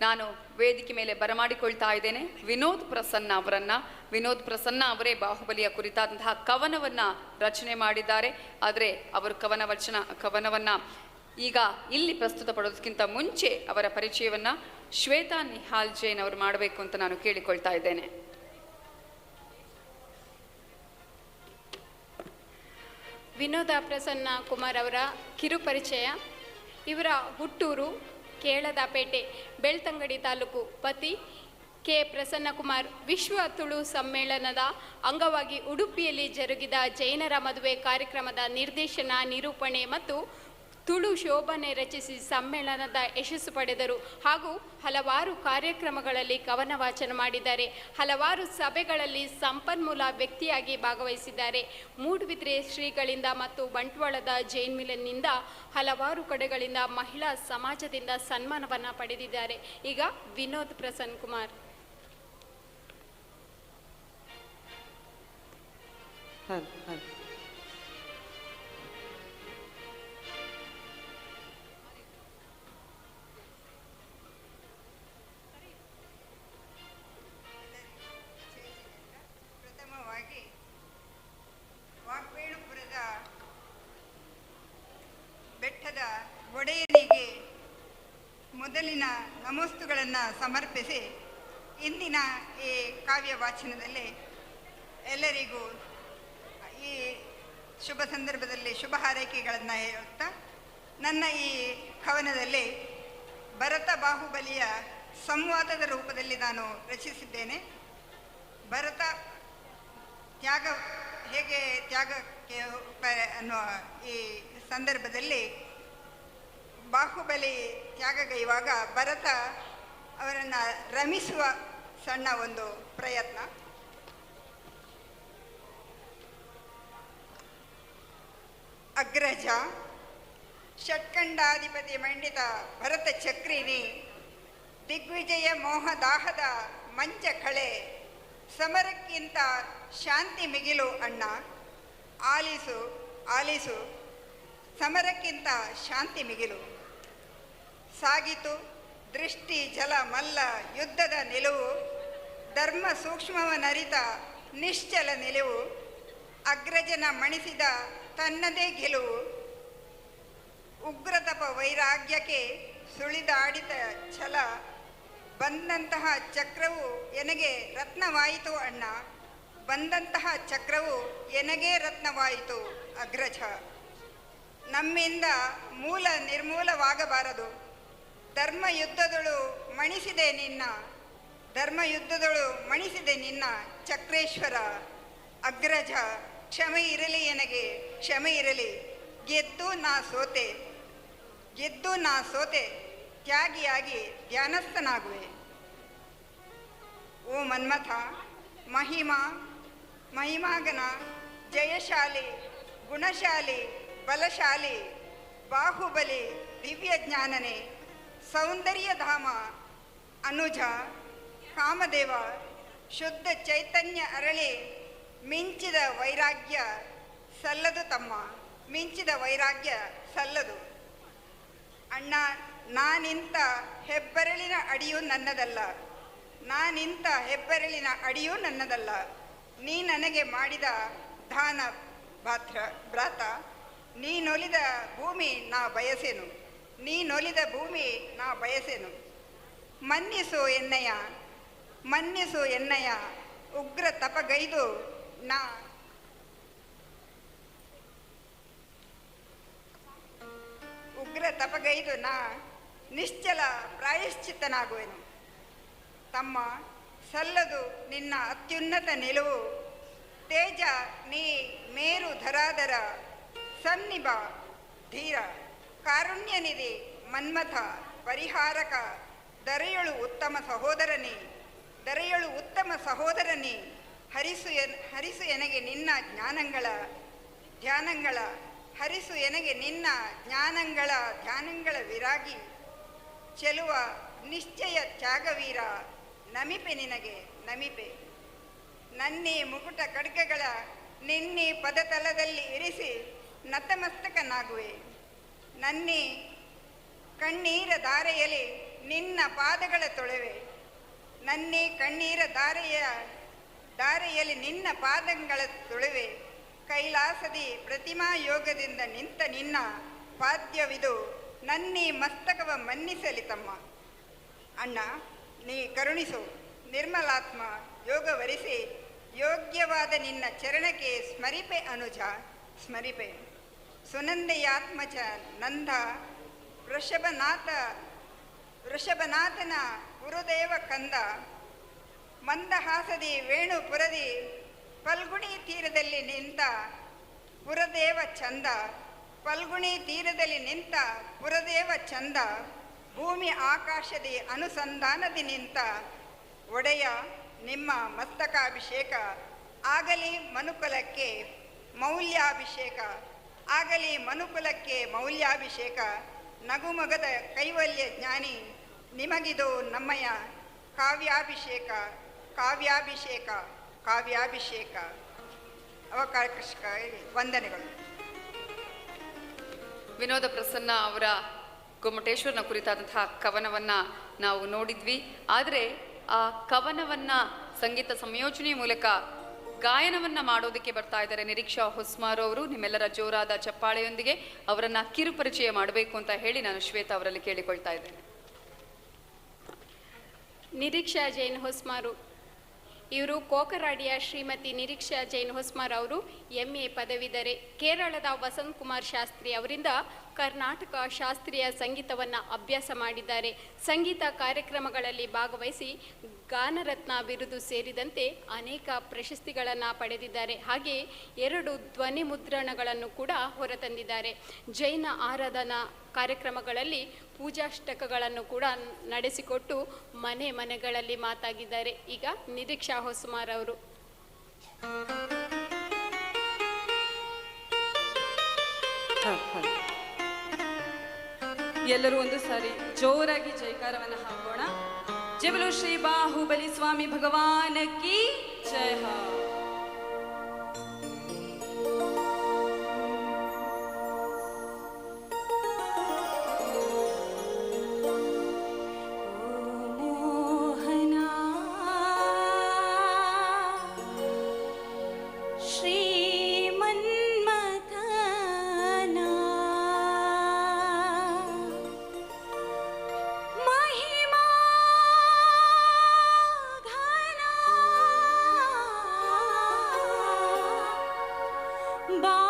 ನಾನು ವೇದಿಕೆ ಮೇಲೆ ಬರಮಾಡಿಕೊಳ್ತಾ ಇದ್ದೇನೆ. ವಿನೋದ್ ಪ್ರಸನ್ನ ಅವರನ್ನ. ವಿನೋದ್ ಪ್ರಸನ್ನ ಅವರೇ ಬಾಹುಬಲಿಯ ಕುರಿತಾದಂತಹ ಕವನವನ್ನ ರಚನೆ ಮಾಡಿದ್ದಾರೆ. ಆದರೆ ಅವರು ಕವನ ವಚನ, ಕವನವನ್ನ ಈಗ ಇಲ್ಲಿ ಪ್ರಸ್ತುತ ಪಡೋದಕ್ಕಿಂತ ಮುಂಚೆ ಅವರ ಪರಿಚಯವನ್ನ ಶ್ವೇತಾ ನಿಹಾಲ್ ಜೈನ್ ಅವರು ಮಾಡಬೇಕು ಅಂತ ನಾನು ಕೇಳಿಕೊಳ್ತಾ ಇದ್ದೇನೆ. ವಿನೋದ ಪ್ರಸನ್ನ ಕುಮಾರ್ ಅವರ ಕಿರು ಪರಿಚಯ ಇವರ ಹುಟ್ಟೂರು ಕೇಳದಪೇಟೆ ಬೆಳ್ತಂಗಡಿ ತಾಲೂಕು ಪತಿ ಕೆ ಪ್ರಸನ್ನಕುಮಾರ್. ವಿಶ್ವ ತುಳು ಸಮ್ಮೇಳನದ ಅಂಗವಾಗಿ ಉಡುಪಿಯಲ್ಲಿ ಜರುಗಿದ ಜೈನರ ಮದುವೆ ಕಾರ್ಯಕ್ರಮದ ನಿರ್ದೇಶನ, ನಿರೂಪಣೆ ಮತ್ತು ತುಳು ಶೋಭನೆ ರಚಿಸಿ ಸಮ್ಮೇಳನದ ಯಶಸ್ಸು ಪಡೆದರು. ಹಾಗೂ ಹಲವಾರು ಕಾರ್ಯಕ್ರಮಗಳಲ್ಲಿ ಕವನ ವಾಚನ ಮಾಡಿದ್ದಾರೆ. ಹಲವಾರು ಸಭೆಗಳಲ್ಲಿ ಸಂಪನ್ಮೂಲ ವ್ಯಕ್ತಿಯಾಗಿ ಭಾಗವಹಿಸಿದ್ದಾರೆ. ಮೂಡುಬಿದ್ರೆ ಶ್ರೀಗಳಿಂದ ಮತ್ತು ಬಂಟ್ವಾಳದ ಜೈನ್ ಮಿಲನ್ನಿಂದ ಹಲವಾರು ಕಡೆಗಳಿಂದ ಮಹಿಳಾ ಸಮಾಜದಿಂದ ಸನ್ಮಾನವನ್ನು ಪಡೆದಿದ್ದಾರೆ. ಈಗ ವಿನೋದ್ ಪ್ರಸನ್ ಕುಮಾರ್. ಹಾಂ ಹಲ್ ಮೊದಲಿನ ನಮೋಸ್ತುಗಳನ್ನು ಸಮರ್ಪಿಸಿ ಇಂದಿನ ಈ ಕಾವ್ಯ ವಾಚನದಲ್ಲಿ ಎಲ್ಲರಿಗೂ ಈ ಶುಭ ಸಂದರ್ಭದಲ್ಲಿ ಶುಭ ಹಾರೈಕೆಗಳನ್ನು ಹೇಳುತ್ತಾ, ನನ್ನ ಈ ಕವನದಲ್ಲಿ ಭರತ ಬಾಹುಬಲಿಯ ಸಂವಾದದ ರೂಪದಲ್ಲಿ ನಾನು ರಚಿಸಿದ್ದೇನೆ. ಭರತ ತ್ಯಾಗ, ಹೇಗೆ ತ್ಯಾಗಕ್ಕೆ ಅನ್ನುವ ಈ ಸಂದರ್ಭದಲ್ಲಿ ಬಾಹುಬಲಿ ತ್ಯಾಗಗೈವಾಗ ಭರತ ಅವರನ್ನು ರಮಿಸುವ ಸಣ್ಣ ಒಂದು ಪ್ರಯತ್ನ. ಅಗ್ರಜ ಷಟ್ಕಂಡಾಧಿಪತಿ ಮಂಡಿತ ಭರತ ಚಕ್ರಿನಿ ದಿಗ್ವಿಜಯ ಮೋಹದಾಹದ ಮಂಚ ಕಳೆ, ಸಮರಕ್ಕಿಂತ ಶಾಂತಿ ಮಿಗಿಲು ಅಣ್ಣ. ಆಲಿಸು ಆಲಿಸು, ಸಮರಕ್ಕಿಂತ ಶಾಂತಿ ಮಿಗಿಲು. ಸಾಗಿತು. ದೃಷ್ಟಿ, ಜಲ, ಮಲ್ಲ, ಯುದ್ಧದ ನಿಲುವು, ಧರ್ಮ ಸೂಕ್ಷ್ಮವನರಿತ ನಿಶ್ಚಲ ನಿಲುವು, ಅಗ್ರಜನ ಮಣಿಸಿದ ತನ್ನದೇ ಗೆಲುವು, ಉಗ್ರತಪ ವೈರಾಗ್ಯಕ್ಕೆ ಸುಳಿದಾಡಿದ ಛಲ, ಬಂದಂತಹ ಚಕ್ರವು ಎನಗೆ ರತ್ನವಾಯಿತು ಅಣ್ಣ? ಬಂದಂತಹ ಚಕ್ರವು ಎನಗೇ ರತ್ನವಾಯಿತು ಅಗ್ರಜ? ನಮ್ಮಿಂದ ಮೂಲ ನಿರ್ಮೂಲವಾಗಬಾರದು. ಧರ್ಮ ಯುದ್ಧದಳು ಮಣಿಸಿದೆ ನಿನ್ನ ಧರ್ಮ ಯುದ್ಧದಳು ಮಣಿಸಿದೆ ನಿನ್ನ ಚಕ್ರೇಶ್ವರ. ಅಗ್ರಜ, ಕ್ಷಮೆ ಇರಲಿ ನನಗೆ ಕ್ಷಮೆ ಇರಲಿ, ಗೆದ್ದು ನಾ ಸೋತೆ, ಗೆದ್ದು ನಾ ಸೋತೆ, ತ್ಯಾಗಿಯಾಗಿ ಧ್ಯಾನಸ್ಥನಾಗುವೆ. ಓ ಮನ್ಮಥ, ಮಹಿಮಾ, ಮಹಿಮಾಗನ, ಜಯಶಾಲಿ, ಗುಣಶಾಲಿ, ಬಲಶಾಲಿ, ಬಾಹುಬಲಿ ದಿವ್ಯ ಜ್ಞಾನನೆ ಸೌಂದರ್ಯಧಾಮ ಅನುಜ, ಕಾಮದೇವ, ಶುದ್ಧ ಚೈತನ್ಯ ಅರಳಿ ಮಿಂಚಿದ ವೈರಾಗ್ಯ ಸಲ್ಲದು ತಮ್ಮ, ಮಿಂಚಿದ ವೈರಾಗ್ಯ ಸಲ್ಲದು. ಅಣ್ಣ, ನಾನಿಂತ ಹೆಬ್ಬೆರಳಿನ ಅಡಿಯೂ ನನ್ನದಲ್ಲ, ನಾನಿಂತ ಹೆಬ್ಬೆರಳಿನ ಅಡಿಯೂ ನನ್ನದಲ್ಲ, ನೀ ನನಗೆ ಮಾಡಿದ ದಾನ ಭಾತ್ರ ಭ್ರಾತ, ನೀನೊಲಿದ ಭೂಮಿ ನಾ ಬಯಸೆನು. ನೀನೊಲಿದ ಭೂಮಿ ನಾ ಬಯಸೆನು. ಮನ್ನಿಸು ಎನ್ನಯ ಮನ್ನಿಸು ಎನ್ನಯ್ಯ ಉಗ್ರ ತಪಗೈದು ನಾ ಉಗ್ರ ತಪಗೈದು ನಾ ನಿಶ್ಚಲ ಪ್ರಾಯಶ್ಚಿತ್ತನಾಗುವೆನು. ತಮ್ಮ ಸಲ್ಲದು ನಿನ್ನ ಅತ್ಯುನ್ನತ ನಿಲುವು. ತೇಜ ನೀ ಮೇರು ಧರಾಧರ, ಸನ್ನಿಭ ಧೀರ. ಕಾರುಣ್ಯನಿಧಿ ಮನ್ಮಥ ಪರಿಹಾರಕ, ದರೆಯಳು ಉತ್ತಮ ಸಹೋದರನೇ, ದರೆಯಳು ಉತ್ತಮ ಸಹೋದರನೇ, ಹರಿಸು ಎನ್ ಹರಿಸು ಎನಗೆ ನಿನ್ನ ಜ್ಞಾನಗಳ, ಧ್ಯಾನಗಳ, ಹರಿಸು ಎನಗೆ ನಿನ್ನ ಜ್ಞಾನಗಳ, ಧ್ಯಾನಗಳ ವಿರಾಗಿ, ಚೆಲುವ ನಿಶ್ಚಯ ತ್ಯಾಗವೀರ, ನಮಿಪೆ ನಿನಗೆ ನಮಿಪೆ. ನನ್ನೇ ಮುಕುಟ ಖಡ್ಗಗಳ ನಿನ್ನೆ ಪದತಲದಲ್ಲಿ ಇರಿಸಿ ನತಮಸ್ತಕನಾಗುವೆ. ನನ್ನಿ ಕಣ್ಣೀರ ಧಾರೆಯಲ್ಲಿ ನಿನ್ನ ಪಾದಗಳ ತೊಳೆವೆ. ನನ್ನಿ ಕಣ್ಣೀರ ಧಾರೆಯ ದಾರೆಯಲ್ಲಿ ನಿನ್ನ ಪಾದಗಳ ತೊಳೆವೆ. ಕೈಲಾಸದಿ ಪ್ರತಿಮಾ ಯೋಗದಿಂದ ನಿಂತ ನಿನ್ನ ಪಾದ್ಯವಿದು ನನ್ನಿ ಮಸ್ತಕವ ಮನ್ನಿಸಲಿ ತಮ್ಮ. ಅಣ್ಣ, ನೀ ಕರುಣಿಸು. ನಿರ್ಮಲಾತ್ಮ ಯೋಗವರಿಸಿ ಯೋಗ್ಯವಾದ ನಿನ್ನ ಚರಣಕ್ಕೆ ಸ್ಮರಿಪೆ ಅನುಜ. ಸ್ಮರಿಪೆ. ಸುನಂದೆಯಾತ್ಮಚ ನಂದ, ವೃಷಭನಾಥ, ವೃಷಭನಾಥನ, ಗುರುದೇವ ಕಂದ, ಮಂದಹಾಸದಿ, ವೇಣುಪುರದಿ ಪಲ್ಗುಣಿ ತೀರದಲ್ಲಿ ನಿಂತ ಪುರದೇವ ಚಂದ ಪಲ್ಗುಣಿ ತೀರದಲ್ಲಿ ನಿಂತ ಪುರದೇವ ಚಂದ, ಭೂಮಿ ಆಕಾಶದಿ ಅನುಸಂಧಾನದಿ ನಿಂತ ಒಡೆಯ ನಿಮ್ಮ ಮಸ್ತಕಾಭಿಷೇಕ, ಆಗಲಿ ಮನುಕುಲಕ್ಕೆ ಮೌಲ್ಯಾಭಿಷೇಕ. ಆಗಲಿ ಮನುಕುಲಕ್ಕೆ ಮೌಲ್ಯಾಭಿಷೇಕ, ನಗುಮಗದ ಕೈವಲ್ಯ ಜ್ಞಾನಿ, ನಿಮಗಿದು ನಮ್ಮಯ ಕಾವ್ಯಾಭಿಷೇಕ ಕಾವ್ಯಾಭಿಷೇಕ ಕಾವ್ಯಾಭಿಷೇಕ. ಅವಕಾಶ ವಂದನೆಗಳು. ವಿನೋದ ಪ್ರಸನ್ನ ಅವರ ಗೊಮ್ಮಟೇಶ್ವರನ ಕುರಿತಾದಂತಹ ಕವನವನ್ನ ನಾವು ನೋಡಿದ್ವಿ. ಆದರೆ ಆ ಕವನವನ್ನ ಸಂಗೀತ ಸಂಯೋಜನೆ ಮೂಲಕ ಗಾಯನವನ್ನ ಮಾಡೋದಕ್ಕೆ ಬರ್ತಾ ಇದ್ದಾರೆ ನಿರೀಕ್ಷಾ ಹೊಸ್ಮಾರ್ ಅವರು. ನಿಮ್ಮೆಲ್ಲರ ಜೋರಾದ ಚಪ್ಪಾಳೆಯೊಂದಿಗೆ ಅವರನ್ನ ಕಿರುಪರಿಚಯ ಮಾಡಬೇಕು ಅಂತ ಹೇಳಿ ನಾನು ಶ್ವೇತಾ ಅವರಲ್ಲಿ ಕೇಳಿಕೊಳ್ತಾ ಇದ್ದೇನೆ. ನಿರೀಕ್ಷಾ ಜೈನ್ ಹೊಸ್ಮಾರು. ಇವರು ಕೋಕರಾಡಿಯ ಶ್ರೀಮತಿ ನಿರೀಕ್ಷಾ ಜೈನ್ ಹೊಸ್ಮಾರ್ ಅವರು ಎಂ ಎ ಪದವಿದರೆ ಕೇರಳದ ವಸಂತ್ ಕುಮಾರ್ ಶಾಸ್ತ್ರಿ ಅವರಿಂದ ಕರ್ನಾಟಕ ಶಾಸ್ತ್ರೀಯ ಸಂಗೀತವನ್ನು ಅಭ್ಯಾಸ ಮಾಡಿದ್ದಾರೆ. ಸಂಗೀತ ಕಾರ್ಯಕ್ರಮಗಳಲ್ಲಿ ಭಾಗವಹಿಸಿ ಗಾನರತ್ನ ಬಿರುದು ಸೇರಿದಂತೆ ಅನೇಕ ಪ್ರಶಸ್ತಿಗಳನ್ನು ಪಡೆದಿದ್ದಾರೆ. ಹಾಗೆ ಎರಡು ಧ್ವನಿ ಮುದ್ರಣಗಳನ್ನು ಕೂಡ ಹೊರತಂದಿದ್ದಾರೆ. ಜೈನ ಆರಾಧನಾ ಕಾರ್ಯಕ್ರಮಗಳಲ್ಲಿ ಪೂಜಾಷ್ಟಕಗಳನ್ನು ಕೂಡ ನಡೆಸಿಕೊಟ್ಟು ಮನೆ ಮನೆಗಳಲ್ಲಿ ಮಾತಾಗಿದ್ದಾರೆ. ಈಗ ನಿರೀಕ್ಷಾ ಹೊಸುಮಾರ್ ಅವರು. Thank ಹಾಂ. ಎಲ್ಲರೂ ಒಂದು ಸಾರಿ ಜೋರಾಗಿ ಜೈಕಾರವನ್ನು ಹಾಕೋಣ. ಜಬಲು ಶ್ರೀ ಬಾಹುಬಲಿ ಸ್ವಾಮಿ ಭಗವಾನ ಕಿ ಜಯ. 抱